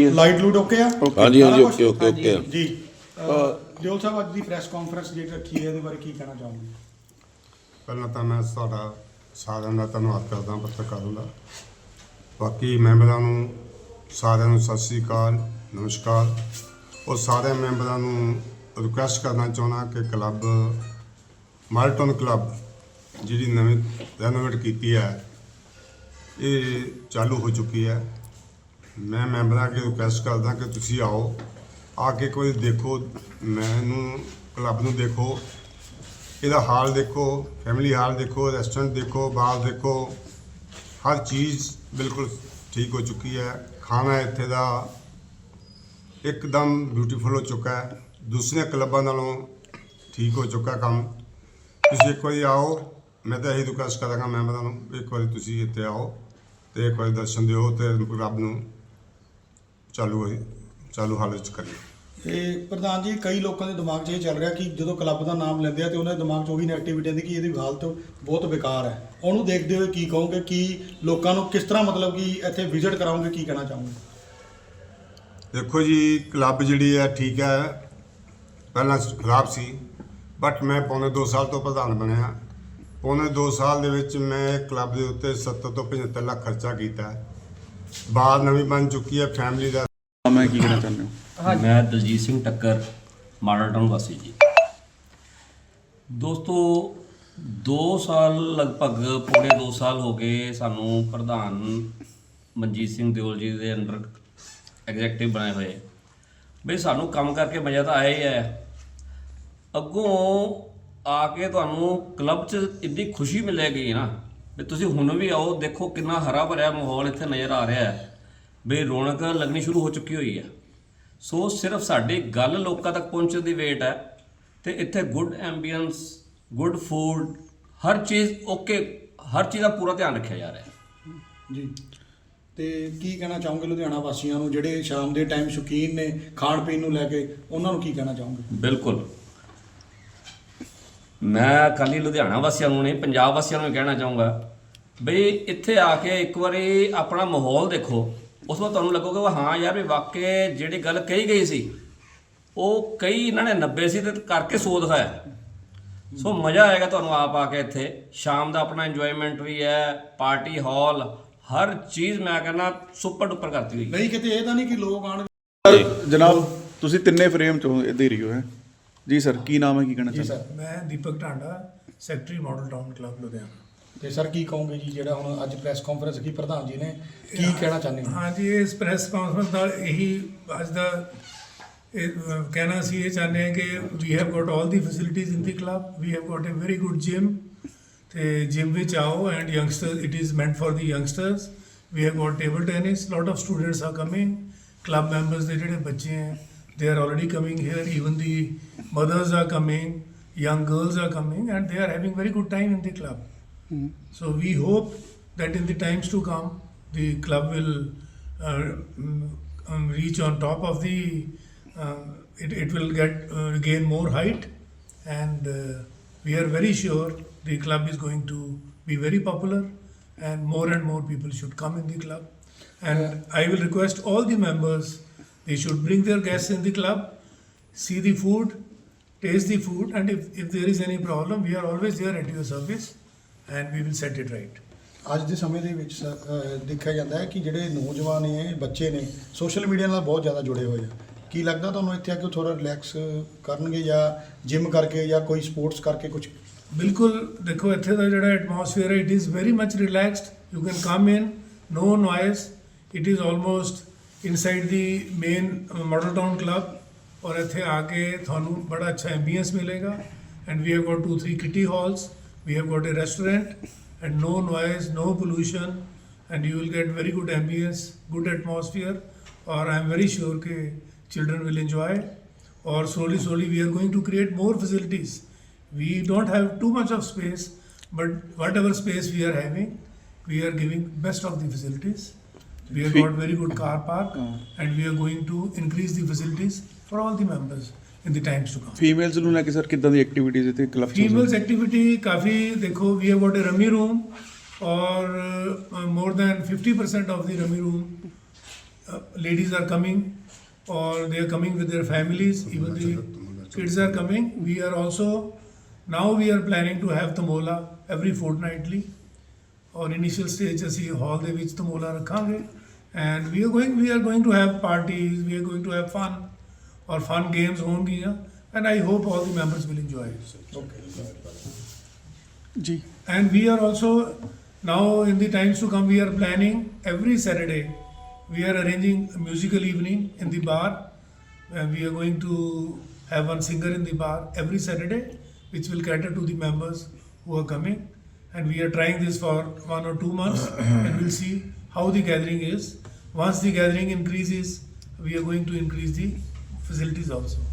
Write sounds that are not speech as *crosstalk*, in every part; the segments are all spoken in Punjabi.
ਲਾਈਟ ਲੂਟ ਓਕੇ ਆ? ਹਾਂਜੀ ਹਾਂਜੀ ਓਕੇ? Okay okay. ਜੀ। ਦਿਓਲ ਸਾਹਿਬ ਅੱਜ ਦੀ ਪ੍ਰੈਸ ਕਾਨਫਰੰਸ ਜਿਹੜੀ ਰੱਖੀ ਹੈ ਇਹਦੇ ਬਾਰੇ ਕੀ ਕਹਿਣਾ ਚਾਹੋਗੇ? ਪਹਿਲਾਂ ਤਾਂ ਮੈਂ ਤੁਹਾਡਾ ਸਾਰਿਆਂ ਦਾ ਧੰਨਵਾਦ ਕਰਦਾ ਪੱਤਰਕਾਰਾਂ ਦਾ। ਬਾਕੀ ਮੈਂਬਰਾਂ ਨੂੰ ਸਾਰਿਆਂ ਨੂੰ ਸਤਿ ਸ੍ਰੀ ਅਕਾਲ ਨਮਸਕਾਰ। ਉਹ ਸਾਰੇ ਮੈਂਬਰਾਂ ਨੂੰ ਰਿਕੁਐਸਟ ਕਰਨਾ ਚਾਹੁੰਦਾ ਕਿ ਕਲੱਬ ਮਾਲਟਨ ਕਲੱਬ ਜਿਹੜੀ ਨਵੀਂ ਰੈਨੋਵੇਟ ਕੀਤੀ ਹੈ ਇਹ ਚਾਲੂ ਹੋ ਚੁੱਕੀ ਹੈ। ਮੈਂ ਮੈਂਬਰਾਂ ਅੱਗੇ ਰਿਕੁਐਸਟ ਕਰਦਾ ਕਿ ਤੁਸੀਂ ਆਓ। ਆ ਕੇ ਕੋਈ ਦੇਖੋ, ਮੈਨੂੰ ਕਲੱਬ ਨੂੰ ਦੇਖੋ। ਇਹਦਾ ਹਾਲ ਦੇਖੋ ਫੈਮਿਲੀ ਹਾਲ ਦੇਖੋ ਰੈਸਟੋਰੈਂਟ ਦੇਖੋ ਬਾਰ ਦੇਖੋ। ਹਰ ਚੀਜ਼ ਬਿਲਕੁਲ ਠੀਕ ਹੋ ਚੁੱਕੀ ਹੈ। ਖਾਣਾ ਇੱਥੇ ਦਾ ਇੱਕਦਮ ਬਿਊਟੀਫੁਲ ਹੋ ਚੁੱਕਾ ਹੈ। ਦੂਸਰੇ ਕਲੱਬਾਂ ਨਾਲੋਂ ਠੀਕ ਹੋ ਚੁੱਕਾ ਕੰਮ। ਤੁਸੀਂ ਇੱਕ ਵਾਰੀ ਆਓ। ਮੈਂ ਤਾਂ ਇਹੀ ਰਿਕੁਐਸਟ ਕਰਾਂਗਾ ਮੈਂਬਰਾਂ ਨੂੰ ਵੀ ਇੱਕ ਵਾਰੀ ਤੁਸੀਂ ਇੱਥੇ ਆਓ ਤੇ ਇੱਕ ਵਾਰੀ ਦਰਸ਼ਨ ਦਿਓ ਤੇ ਰੱਬ ਨੂੰ। ਚਾਲੂ ਹੋਈ ਚਾਲੂ ਹਾਲਤ ਚ ਕਰੀਏ ਇਹ ਪ੍ਰਧਾਨ ਜੀ ਕਈ ਲੋਕਾਂ ਦੇ ਦਿਮਾਗ 'ਚ ਇਹ ਚੱਲ ਰਿਹਾ ਕਿ ਜਦੋਂ ਕਲੱਬ ਦਾ ਨਾਮ ਲੈਂਦੇ ਆ ਤੇ ਉਹਨਾਂ ਦੇ ਦਿਮਾਗ 'ਚ ਉਹੀ ਨੈਗੇਟਿਵਿਟੀ ਆਉਂਦੀ ਕਿ ਇਹਦੀ ਹਾਲਤ ਬਹੁਤ ਬੇਕਾਰ ਹੈ। ਉਹਨੂੰ ਦੇਖਦੇ ਹੋਏ ਕੀ ਕਹੋਗੇ ਕਿ ਲੋਕਾਂ ਨੂੰ ਕਿਸ ਤਰ੍ਹਾਂ ਮਤਲਬ ਕਿ ਇੱਥੇ ਵਿਜ਼ਿਟ ਕਰਾਉਂਗੇ ਕੀ ਕਹਿਣਾ ਚਾਹੋਗੇ? ਦੇਖੋ ਜੀ ਕਲੱਬ ਜਿਹੜੀ ਹੈ ਠੀਕ ਹੈ ਪਹਿਲਾਂ ਖਰਾਬ ਸੀ ਬਟ ਮੈਂ ਪੌਣੇ 2 ਸਾਲ ਤੋਂ ਪ੍ਰਧਾਨ ਬਣਿਆ। ਪੌਣੇ 2 ਸਾਲ ਦੇ ਵਿੱਚ ਮੈਂ ਕਲੱਬ ਦੇ ਉੱਤੇ 70 ਤੋਂ 75 ਲੱਖ ਖਰਚਾ ਕੀਤਾ। ਹੈ ਬਾਹਰ ਨਵੀਂ ਬਣ ਚੁੱਕੀ ਹੈ ਫੈਮਿਲੀ ਦਾ ਮੈਂ ਕੀ ਕਹਿਣਾ ਚਾਹੁੰਦੇ ਹੋ? ਮੈਂ ਦਲਜੀਤ ਸਿੰਘ ਟੱਕਰ ਮਾਡਲ ਟਾਊਨ ਵਾਸੀ ਜੀ। ਦੋਸਤੋ 2 ਸਾਲ ਲਗਭਗ ਪੂਰੇ 2 ਸਾਲ ਹੋ ਗਏ ਸਾਨੂੰ ਪ੍ਰਧਾਨ ਮਨਜੀਤ ਸਿੰਘ ਦਿਓਲ ਜੀ ਦੇ ਅੰਡਰ ਐਗਜ਼ੈਕਟਿਵ ਬਣਾਏ ਹੋਏ। ਬਈ ਸਾਨੂੰ ਕੰਮ ਕਰਕੇ ਮਜ਼ਾ ਤਾਂ ਆਇਆ ਹੀ ਹੈ ਅੱਗੋਂ ਆ ਕੇ ਤੁਹਾਨੂੰ ਕਲੱਬ 'ਚ ਇੰਨੀ ਖੁਸ਼ੀ ਮਿਲੇਗੀ ਨਾ ਵੀ ਤੁਸੀਂ ਹੁਣ ਵੀ ਆਓ ਦੇਖੋ ਕਿੰਨਾ ਹਰਾ ਭਰਿਆ ਮਾਹੌਲ ਇੱਥੇ ਨਜ਼ਰ ਆ ਰਿਹਾ ਹੈ। ਵੀ ਰੌਣਕ ਲੱਗਣੀ ਸ਼ੁਰੂ ਹੋ ਚੁੱਕੀ ਹੋਈ ਹੈ ਸੋ ਸਿਰਫ ਸਾਡੀ ਗੱਲ ਲੋਕਾਂ ਤੱਕ ਪਹੁੰਚਣ ਦੀ ਵੇਟ ਹੈ ਤੇ ਇੱਥੇ ਗੁੱਡ ਐਂਬੀਅੰਸ ਗੁੱਡ ਫੂਡ ਹਰ ਚੀਜ਼ ਓਕੇ ਹਰ ਚੀਜ਼ ਦਾ ਪੂਰਾ ਧਿਆਨ ਰੱਖਿਆ ਜਾ ਰਿਹਾ। ਹੈ ਜੀ। ਤੇ ਕੀ ਕਹਿਣਾ ਚਾਹੋਗੇ ਲੁਧਿਆਣਾ ਵਾਸੀਆਂ ਨੂੰ ਜਿਹੜੇ ਸ਼ਾਮ ਦੇ ਟਾਈਮ ਸ਼ੌਕੀਨ ਨੇ ਖਾਣ ਪੀਣ ਨੂੰ ਲੈ ਕੇ ਉਹਨਾਂ ਨੂੰ ਕੀ ਕਹਿਣਾ ਚਾਹੋਗੇ? ਬਿਲਕੁਲ। ਮੈਂ ਖਾਲੀ ਲੁਧਿਆਣਾ ਵਾਸੀਆਂ ਨੂੰ ਨਹੀਂ ਪੰਜਾਬ ਵਾਸੀਆਂ ਨੂੰ ਕਹਿਣਾ ਚਾਹੂੰਗਾ ਬਈ ਇੱਥੇ ਆ ਕੇ ਇੱਕ ਵਾਰੀ ਆਪਣਾ ਮਾਹੌਲ ਦੇਖੋ। ਉਸ ਤੋਂ ਬਾਅਦ ਤੁਹਾਨੂੰ ਲੱਗੂਗਾ ว่า ਹਾਂ ਯਾਰ ਵੀ ਵਾਕਈ ਜਿਹੜੀ ਗੱਲ ਕਹੀ ਗਈ ਸੀ ਉਹ ਕਈ ਇਹਨਾਂ ਨੇ 90 ਸੀ ਤੇ ਕਰਕੇ ਸੋ ਦਿਖਾਇਆ। ਸੋ ਮਜ਼ਾ ਆਏਗਾ ਤੁਹਾਨੂੰ ਆਪ ਆ ਕੇ ਇੱਥੇ। ਸ਼ਾਮ ਦਾ ਆਪਣਾ ਇੰਜੋਇਮੈਂਟ ਵੀ ਹੈ ਪਾਰਟੀ ਹਾਲ ਹਰ ਚੀਜ਼ ਮੈਂ ਕਹਿੰਦਾ ਸੁਪਰ ਡੁਪਰ ਕਰਤੀ ਹੋਈ ਹੈ। ਨਹੀਂ ਕਿਤੇ ਇਹ ਤਾਂ ਨਹੀਂ ਕਿ ਲੋਕ ਆਣ ਜਨਾਬ ਤੁਸੀਂ ਤਿੰਨੇ ਫਰੇਮ ਚੋਂ ਦੇ ਰਹੀ ਹੋ ਹੈ? ਜੀ ਸਰ ਕੀ ਨਾਮ ਹੈ ਕੀ ਕਹਿਣਾ ਜੀ ਚਾਹੁੰਦੇ? ਸਰ ਮੈਂ Deepak Dhanda secretary model town club Ludhiana. ਤੇ ਸਰ ਕੀ ਕਹੋਗੇ ਜੀ ਜਿਹੜਾ ਹੁਣ ਅੱਜ ਪ੍ਰੈਸ ਕਾਨਫਰੰਸ ਕੀ ਪ੍ਰਧਾਨ ਜੀ ਨੇ? ਕੀ ਕਹਿਣਾ ਚਾਹੁੰਦੇ ਹੋ? ਹਾਂਜੀ ਇਸ ਪ੍ਰੈਸ ਕਾਨਫਰੰਸ ਦਾ ਇਹੀ ਅੱਜ ਦਾ ਇਹ, ਕਹਿਣਾ ਸੀ ਇਹ ਚਾਹੁੰਦੇ ਹਾਂ ਕਿ we have got all the facilities in the club we have got a very good gym ਤੇ ਜਿਮ ਵਿੱਚ ਆਓ and youngster it is meant for the youngsters we have got table tennis lot of students are coming club members ਦੇ ਜਿਹੜੇ ਬੱਚੇ ਹੈ they are already coming here even the mothers are coming young young are coming and they are having very good time in the club So we hope that in the times to come, the club will uh, mm, um, reach on top of the. Uh, it, it will get uh, gain more height, and uh, we are very sure the club is going to be very popular, and more and more people should come in the club. And I will request all the members they should bring their guests in the club, see the food, taste the food, and if, if there is any problem, we are always there at your service and we will set it right. ਅੱਜ ਦੇ ਸਮੇਂ ਦੇ ਵਿੱਚ ਅਹ, ਦੇਖਿਆ ਜਾਂਦਾ ਹੈ ਕਿ ਜਿਹੜੇ ਨੌਜਵਾਨ ਨੇ ਬੱਚੇ ਨੇ ਸੋਸ਼ਲ ਮੀਡੀਆ ਨਾਲ ਬਹੁਤ ਜ਼ਿਆਦਾ ਜੁੜੇ ਹੋਏ ਆ। ਕੀ ਲੱਗਦਾ ਤੁਹਾਨੂੰ ਇੱਥੇ ਆ ਕੇ ਥੋੜਾ ਰਿਲੈਕਸ ਕਰਨਗੇ ਜਾਂ ਜਿਮ ਕਰਕੇ ਜਾਂ ਕੋਈ ਸਪੋਰਟਸ ਕਰਕੇ ਕੁਝ ਬਿਲਕੁਲ ਦੇਖੋ ਇੱਥੇ ਦਾ ਜਿਹੜਾ ਐਟਮੋਸਫੇਅਰ ਹੈ it is very much relaxed you can come in no noise it is almost inside the main model town club ਔਰ ਇੱਥੇ ਆ ਕੇ ਤੁਹਾਨੂੰ ਬੜਾ ਅੱਛਾ ਐਂਬੀਐਂਸ ਮਿਲੇਗਾ and we have got two three kitty halls we have got a restaurant and no noise no pollution and you will get very good ambience good atmosphere or i am very sure that children will enjoy or slowly slowly we are going to create more facilities. We don't have too much of space but whatever space we are having we are giving best of the facilities. We have got very good car park hmm. and we are going to increase the facilities for all the members in the times to come females ਨੂੰ ਲੈ ਕੇ ਸਰ ਕਿੱਦਾਂ ਦੀ ਐਕਟੀਵਿਟੀਜ਼ ਇੱਥੇ ਕਲੱਬ ਚ फीमेल्स एक्टिविटी काफ़ी देखो we have got a rummy room और more than 50 percent of the rummy room uh, ladies are coming or they are coming with their families, even the kids are coming. We are also, now we are planning to have tamola every fortnightly. ਔਰ ਇਨੀਸ਼ੀਅਲ ਸਟੇਜ ਅਸੀਂ ਹਾਲ ਦੇ ਵਿੱਚ ਤਮੋਲਾ ਰੱਖਾਂਗੇ and we are going we are going to have parties we are going to have fun ਔਰ ਫਨ ਗੇਮਸ ਹੋਣਗੀਆਂ and I hope all the members will enjoy ਜੀ And we are also, now in the times to come, we are planning every Saturday, we are arranging a musical evening in the bar. And we are going to have one singer in the bar every Saturday, which will cater to the members who are coming. And we are trying this for one or two months, *clears throat* and we'll see how the gathering is. Once the gathering increases, we are going to increase the facilities also.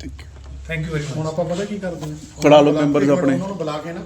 Thank you Thank you very ਹੁਣ much. ਆਪਾਂ ਪਤਾ ਕੀ ਕਰਦੇ ਹਾਂ ਬੁਲਾ ਲਓ members ਆਪਣੇ। ਉਹਨਾਂ ਨੂੰ ਬੁਲਾ ਕੇ ਨਾ